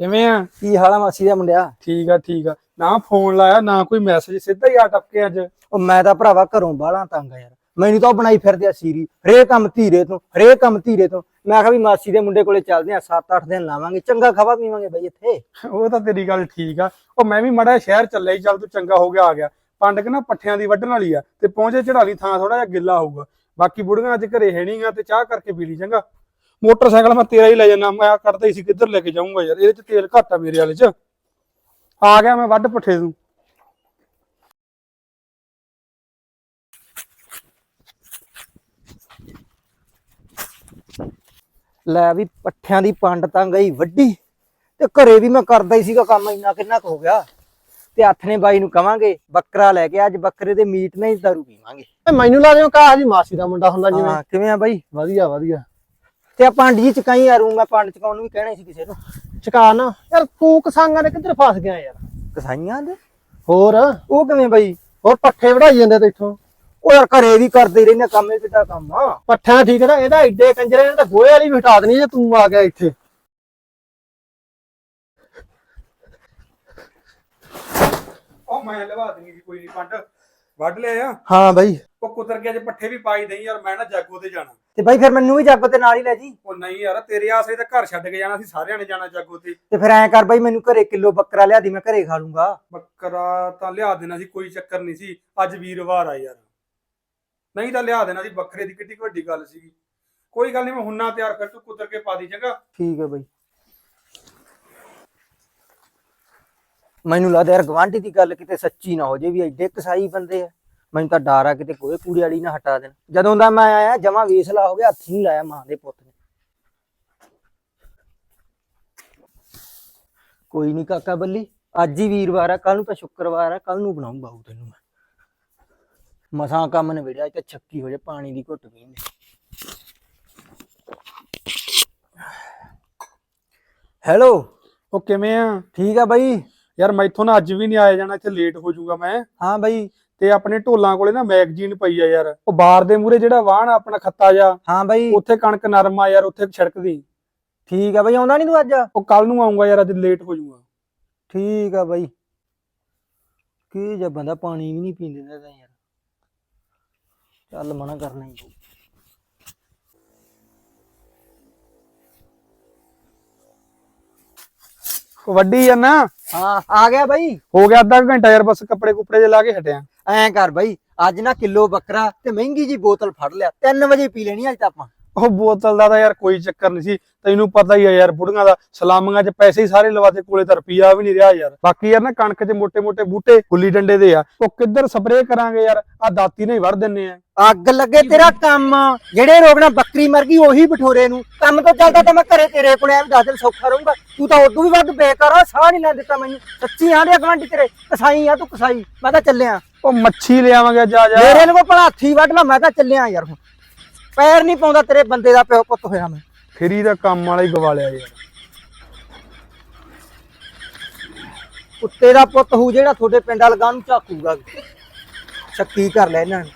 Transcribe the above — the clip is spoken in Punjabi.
ਕਿਵੇਂ ਆ? ਕੀ ਹਾਲ ਆ ਮਾਸੀ ਦਾ ਮੁੰਡਿਆ? ਠੀਕ ਆ ਠੀਕ ਆ। ਨਾ ਫੋਨ ਲਾਇਆ ਨਾ ਕੋਈ ਮੈਸੇਜ ਸਿੱਧਾ ਹੀ ਆ ਟਪਕੇ ਅੱਜ। ਉਹ ਮੈਂ ਤਾਂ ਭਰਾਵਾ ਘਰੋਂ ਬਾਹਲਾ ਤੰਗ ਆ ਯਾਰ। ਮੈਨੂੰ ਤਾਂ ਉਹ ਬਣਾਈ ਫਿਰਦੇ ਆ ਸੀਰੀ। ਹਰੇਕ ਕੰਮ ਧੀਰੇ ਤੋਂ ਹਰੇਕ ਕੰਮ ਧੀਰੇ ਤੋਂ। ਮੈਂ ਕਿਹਾ ਵੀ ਮਾਸੀ ਦੇ ਮੁੰਡੇ ਕੋਲੇ ਚੱਲਦੇ ਆ 7-8 ਦਿਨ ਲਾਵਾਂਗੇ ਚੰਗਾ ਖਾਵਾ ਪੀਵਾਂਗੇ ਬਈ ਇੱਥੇ। ਉਹ ਤਾਂ ਤੇਰੀ ਗੱਲ ਠੀਕ ਆ। ਉਹ ਮੈਂ ਵੀ ਮੜਾ ਸ਼ਹਿਰ ਚੱਲਿਆ ਹੀ ਚੱਲ ਤੂੰ ਚੰਗਾ ਹੋ ਗਿਆ ਆ ਗਿਆ। ਪੰਡਕ ਨਾ ਪੱਠਿਆਂ ਦੀ ਵੱਢਣ ਵਾਲੀ ਆ ਤੇ ਪਹੁੰਚੇ ਚੜਾਲੀ ਥਾਂ ਥੋੜਾ ਜਿਹਾ ਗਿੱਲਾ ਹੋਊਗਾ। ਬਾਕੀ ਬੁੜੀਆਂ ਅੱਜ ਘਰੇ ਹੈ ਨਹੀਂਗਾ ਤੇ ਚਾਹ ਕਰਕੇ ਪੀ ਲਈ ਚੰਗਾ। ਮੋਟਰਸਾਈਕਲ ਮੈਂ ਤੇਰਾ ਹੀ ਲੈ ਜਾਣਾ ਮੈਂ ਕਰਦਾ ਹੀ ਸੀ ਕਿੱਧਰ ਲੈ ਕੇ ਜਾਊਂਗਾ ਯਾਰ ਇਹਦੇ ਚ ਤੇਲ ਘੱਟ ਆ ਮੇਰੇ ਵਾਲੇ ਚ। ਆ ਗਿਆ ਮੈਂ ਵੱਢ ਪੱਠੇ ਤੂੰ ਲੈ ਵੀ ਪੱਠਿਆਂ ਦੀ ਪੰਡ ਤਾਂ ਗਈ ਵੱਡੀ ਤੇ ਘਰੇ ਵੀ ਮੈਂ ਕਰਦਾ ਹੀ ਸੀਗਾ ਕੰਮ ਇੰਨਾ ਕਿੰਨਾ ਕੁ ਹੋ ਗਿਆ। ਤੇ ਹੱਥ ਨੇ ਬਾਈ ਨੂੰ ਕਵਾਂਗੇ ਬੱਕਰਾ ਲੈ ਕੇ ਅੱਜ ਬੱਕਰੇ ਦੇ ਮੀਟ ਨਾਲ ਹੀ ਦਾਰੂ ਪੀਵਾਂਗੇ। ਮੈਨੂੰ ਲਾ ਦਿਓ ਕਾਹ ਦੀ ਮਾਸੀ ਦਾ ਮੁੰਡਾ ਹੁੰਦਾ ਜਿਵੇਂ। ਹਾਂ ਕਿਵੇਂ ਆ ਬਾਈ? ਵਧੀਆ ਵਧੀਆ। ਤੇ ਆ ਪੰਡ ਜੀ ਚਕਾਈ ਆ ਰੂ ਮੈਂ ਪੰਡ ਚਕਾਉਣ ਨੂੰ ਵੀ ਕਹਿਣਾ ਸੀ ਕਿਸੇ ਨੂੰ। ਚਕਾ ਨਾ। ਯਾਰ ਤੂੰ ਕਸਾਂਗਾ ਨੇ ਕਿੱਧਰ ਫਸ ਗਿਆ ਯਾਰ। ਕਸਾਈਆਂ ਦੇ? ਹੋਰ? ਉਹ ਕਿਵੇਂ ਬਾਈ? ਹੋਰ ਪੱਠੇ ਵਢਾਈ ਜਾਂਦੇ ਤੇ ਇੱਥੋਂ। ਉਹ ਯਾਰ ਘਰੇ ਵੀ ਕਰਦੇ ਹੀ ਰਹਿੰਦੇ ਕੰਮ ਇਹ ਕਿੱਡਾ ਕੰਮ ਆ। ਪੱਠਿਆਂ ਠੀਕ ਹੈ ਨਾ ਇਹਦਾ ਏਡੇ ਕੰਜਰੇ ਨੇ ਤਾਂ ਗੋਹੇ ਵਾਲੀ ਵੀ ਹਟਾ ਦੇਣੀ ਜੇ ਤੂੰ ਆ ਗਿਆ ਇੱਥੇ। ਉਹ ਮੈਂ ਲਵਾ ਦੇਣੀ ਸੀ ਕੋਈ ਨਹੀਂ ਪੰਡ। ਵੱਢ ਲਿਆ ਆ? ਹਾਂ ਬਾਈ। ਉਹ ਕੁਤਰ ਕੇ ਅੱਜ ਪੱਠੇ ਵੀ ਪਾਈ ਦੇਈ ਯਾਰ ਮੈਂ ਨਾ ਜਾਗੋ ਤੇ ਜਾਣਾ। ਤੇ ਬਾਈ ਫਿਰ ਮੈਨੂੰ ਵੀ ਜਾਗੋ ਤੇ ਨਾਲ ਹੀ ਲੈ ਜੀ। ਉਹ ਨਹੀਂ ਯਾਰ ਤੇਰੇ ਆਸਰੇ ਤਾਂ ਘਰ ਛੱਡ ਕੇ ਜਾਣਾ ਸੀ ਸਾਰਿਆਂ ਨੇ ਜਾਣਾ ਜਾਗੋ ਤੇ। ਤੇ ਫਿਰ ਐਂ ਕਰ ਬਾਈ ਮੈਨੂੰ ਘਰੇ ਕਿਲੋ ਬੱਕਰਾ ਲਿਆ ਦੀ ਮੈਂ ਘਰੇ ਖਾ ਲੂੰਗਾ। ਬੱਕਰਾ ਤਾਂ ਲਿਆ ਦੇਣਾ ਸੀ ਕੋਈ ਚੱਕਰ ਨਹੀਂ ਸੀ ਅੱਜ ਵੀਰਵਾਰ ਆ ਯਾਰ। ਨਹੀਂ ਤਾਂ ਲਿਆ ਦੇਣਾ ਸੀ ਬੱਕਰੇ ਦੀ ਕਿੱਡੀ ਵੱਡੀ ਗੱਲ ਸੀਗੀ। ਕੋਈ ਗੱਲ ਨਹੀਂ ਮੈਂ ਹੁੰਨਾ ਤਿਆਰ ਕਰ ਤੂੰ ਕੁਤਰ ਕੇ ਪਾ ਦੀ ਚੰਗਾ। ਠੀਕ ਹੈ ਬਾਈ। ਮੈਨੂੰ ਲੱਗਦਾ ਯਾਰ ਗਵਾਂਢੀ ਦੀ ਗੱਲ ਕਿਤੇ ਸੱਚੀ ਨਾ ਹੋ ਜੇ ਵੀ ਐਡੇ ਕਸਾਈ ਬੰਦੇ ਆ। ਮੈਨੂੰ ਤਾਂ ਡਰ ਆ ਕਿਤੇ ਕੋਈ ਕੂੜੇ ਵਾਲੀ ਨਾ ਹਟਾ ਦੇਣ। ਜਦੋਂ ਦਾ ਮੈਂ ਆਇਆ ਜਮਾ ਵੇਸਲਾ ਹੋ ਗਿਆ ਹੱਥ ਨਹੀਂ ਲਾਇਆ ਮਾਂ ਦੇ ਪੁੱਤ ਨੇ। ਕੋਈ ਨਹੀਂ ਕਾਕਾ ਬੱਲੀ ਅੱਜ ਹੀ ਵੀਰਵਾਰ ਆ ਕੱਲ ਨੂੰ ਤਾਂ ਸ਼ੁੱਕਰਵਾਰ ਆ ਕੱਲ ਨੂੰ ਬਣਾਉਂ ਬਾਹੂ ਤੈਨੂੰ ਮੈਂ। ਮਸਾਂ ਕੰਮ ਨਿਬੜਿਆ ਤੇ ਛੱਕੀ ਹੋ ਜਾ ਪਾਣੀ ਦੀ ਘੁੱਟ ਪੀਂਦੇ ਹੈਲੋ ਉਹ ਕਿਵੇਂ ਆ? ਠੀਕ ਆ ਬਾਈ? ਯਾਰ ਮੈਥੋਂ ਨਾ ਅੱਜ ਵੀ ਨਹੀਂ ਆਇਆ ਜਾਣਾ ਇੱਥੇ ਲੇਟ ਹੋ ਜਾਊਗਾ ਮੈਂ। ਹਾਂ ਬਾਈ। ਤੇ ਆਪਣੇ ਢੋਲਾਂ ਕੋਲੇ ਨਾ ਮੈਗਜ਼ੀਨ ਪਈ ਆ ਯਾਰ। ਉਹ ਬਾਰ ਦੇ ਮੂਰੇ ਜਿਹੜਾ ਵਾਹਣ ਆ ਆਪਣਾ ਖੱਤਾ ਜਾ ਹਾਂ ਬਾਈ। ਉੱਥੇ ਕਣਕ ਨਰਮ ਆ ਯਾਰ ਉੱਥੇ ਛਿੜਕਦੀ। ਠੀਕ ਆ ਬਾਈ ਆਉਂਦਾ ਨਹੀਂ ਤੂੰ ਅੱਜ? ਉਹ ਕੱਲ ਨੂੰ ਆਉਂਗਾ ਯਾਰ ਅੱਜ ਲੇਟ ਹੋ ਜਾਊਗਾ। ਠੀਕ ਆ ਬਾਈ। ਕੀ ਜੇ ਬੰਦਾ ਪਾਣੀ ਵੀ ਨਹੀਂ ਪੀਂਦੇ ਤਾਂ ਯਾਰ। ਚੱਲ ਮਨਾ ਕਰਨਾ ਹੀ। ਵੱਡੀ ਆ ਨਾ। ਹਾਂ ਆ ਗਿਆ ਬਾਈ। ਹੋ ਗਿਆ ਅੱਧਾ ਕੁ ਘੰਟਾ ਯਾਰ ਬਸ ਕੱਪੜੇ ਕੁਪੜੇ ਜੇ ਲਾ ਕੇ ਹਟਿਆ। ਐਂ ਕਰ ਬਾਈ ਅੱਜ ਨਾ ਕਿਲੋ ਬੱਕਰਾ ਤੇ ਮਹਿੰਗੀ ਜੀ ਬੋਤਲ ਫੜ ਲਿਆ। 3 ਵਜੇ ਪੀ ਲੈਣੀ ਅੱਜ ਤਾਂ ਆਪਾਂ। ਉਹ ਬੋਤਲ ਦਾ ਤਾਂ ਯਾਰ ਕੋਈ ਚੱਕਰ ਨਹੀਂ ਸੀ ਤੈਨੂੰ ਪਤਾ ਹੀ ਆ ਯਾਰ ਬੁੜੀਆਂ ਦਾ ਸਲਾਮੀਆਂ 'ਚ ਪੈਸੇ ਹੀ ਸਾਰੇ ਲਵਾਤੇ ਕੋਲੇ ਤਾਂ ਰੁਪਈਆ ਵੀ ਨਹੀਂ ਰਿਹਾ ਯਾਰ। ਬਾਕੀ ਯਾਰ ਨਾ ਕਣਕ 'ਚ ਮੋਟੇ ਮੋਟੇ ਬੂਟੇ ਗੁੱਲੀ ਡੰਡੇ ਦੇ ਆ। ਉਹ ਕਿੱਧਰ ਸਪਰੇ ਕਰਾਂਗੇ ਯਾਰ ਆ ਦਾਤੀ ਨੇ ਹੀ ਵੜ ਦਿੰਨੇ ਆ। ਅੱਗ ਲੱਗੇ ਤੇਰਾ ਕੰਮ ਜਿਹੜੇ ਰੋਗ ਨਾਲ ਬੱਕਰੀ ਮਰ ਗਈ ਉਹੀ ਬਠੋਰੇ ਨੂੰ। ਕੰਮ ਤੋਂ ਚੱਲਦਾ ਤਾਂ ਮੈਂ ਘਰੇ ਤੇਰੇ ਕੋਲੇ ਐਵੇਂ ਦੱਸ ਦਿਨ ਸੌਖਾ ਰਹੂੰਗਾ। ਤੂੰ ਤਾਂ ਉਦੋਂ ਵੀ ਵੱਧ ਬੇਕਾਰ ਆ ਸਾਹ ਨਹੀਂ ਲੈਣ ਦਿੱਤਾ ਮੈਨੂੰ। ਸੱਚੀ ਆਂ ਦੇ ਗਵਾਂਢੀ ਤੇਰੇ ਕਸਾਈ ਆ ਤੂੰ ਕਸਾਈ ਮੈਂ ਤਾਂ ਚੱਲਿਆ। ਉਹ ਮੱਛੀ ਲਿਆਵਾਂਗੇ ਜਾ ਜਾ। ਮੇਰੇ ਨੂੰ ਭਲਾ ਹੱਥੀ ਵੱਢ ਲਾ ਮੈਂ ਤਾਂ ਚੱਲਿਆ ਯਾਰ ਹੁਣ। ਪੈਰ ਨਹੀਂ ਪਾਉਂਦਾ ਤੇਰੇ ਬੰਦੇ ਦਾ ਪਿਓ ਪੁੱਤ ਹੋਇਆ ਮੈਂ। ਫੇਰੀ ਦਾ ਕੰਮ ਵਾਲਾ ਹੀ ਗਵਾ ਲਿਆ ਯਾਰ। ਕੁੱਤੇ ਦਾ ਪੁੱਤ ਹੂ ਜਿਹੜਾ ਤੁਹਾਡੇ ਪਿੰਡ ਲਗਾ ਨੂੰ ਝਾਕੂਗਾ। ਸ਼ੱਕੀ ਕਰ ਲੈ ਇਹਨਾਂ ਨੇ।